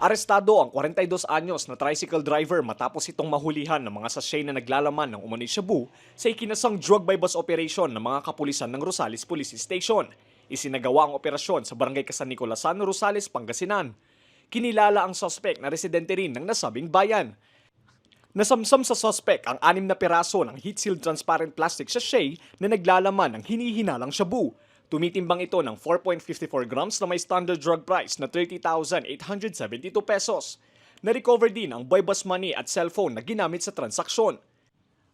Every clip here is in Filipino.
Arestado ang 42 anyos na tricycle driver matapos itong mahulihan ng mga sachet na naglalaman ng umano'y shabu sa ikinasang drug by bus operation ng mga kapulisan ng Rosales Police Station. Isinagawa ang operasyon sa barangay Casan Nicolasan, Rosales, Pangasinan. Kinilala ang suspect na residente rin ng nasabing bayan. Nasamsam sa suspect ang anim na piraso ng heat-sealed transparent plastic sachet na naglalaman ng hinihinalang shabu. Tumitimbang ito ng 4.54 grams na may standard drug price na 30,872 pesos. Na-recover din ang boy money at cellphone na ginamit sa transaksyon.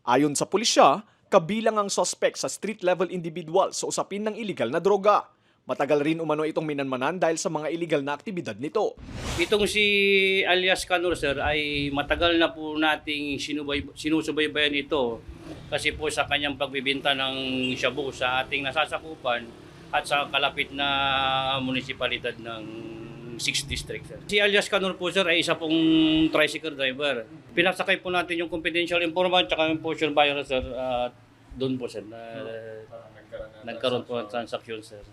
Ayon sa pulisya, kabilang ang suspect sa street-level individual sa usapin ng illegal na droga. Matagal rin umano itong minanmanan dahil sa mga illegal na aktibidad nito. Itong si alias Canor sir ay matagal na po nating sinubay, sinusubaybayan ito kasi po sa kanyang pagbibinta ng shabu sa ating nasasakupan at sa kalapit na munisipalidad ng 6th District. Sir. Si alias Canor po sir ay isa pong tricycle driver. Pinasakay po natin yung confidential informant at yung portion buyer sir at doon po sir na nagkaroon po ng transaction sir.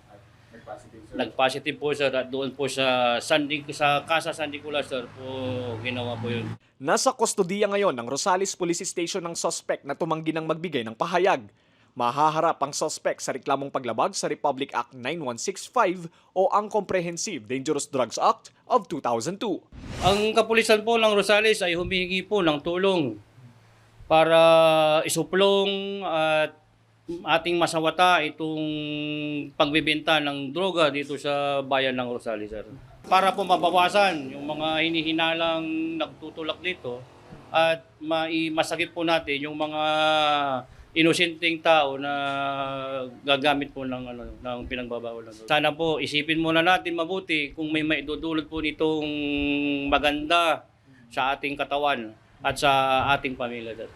Nag-positive po sir at doon po sa Sandy sa Casa San Nicolas sir po ginawa po yun. Nasa kustodiya ngayon ng Rosales Police Station ng suspect na tumanggi ng magbigay ng pahayag. Mahaharap ang suspect sa reklamong paglabag sa Republic Act 9165 o ang Comprehensive Dangerous Drugs Act of 2002. Ang kapulisan po ng Rosales ay humihingi po ng tulong para isuplong at ating masawata itong pagbibenta ng droga dito sa bayan ng Rosales, sir. Para po mabawasan yung mga hinihinalang nagtutulak dito at maimasakit po natin yung mga inosenteng tao na gagamit po ng ano ng pinagbabawal ng. Sana po isipin muna natin mabuti kung may maidudulot po nitong maganda sa ating katawan at sa ating pamilya.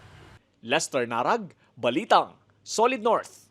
Lester Narag, Balitang, Solid North.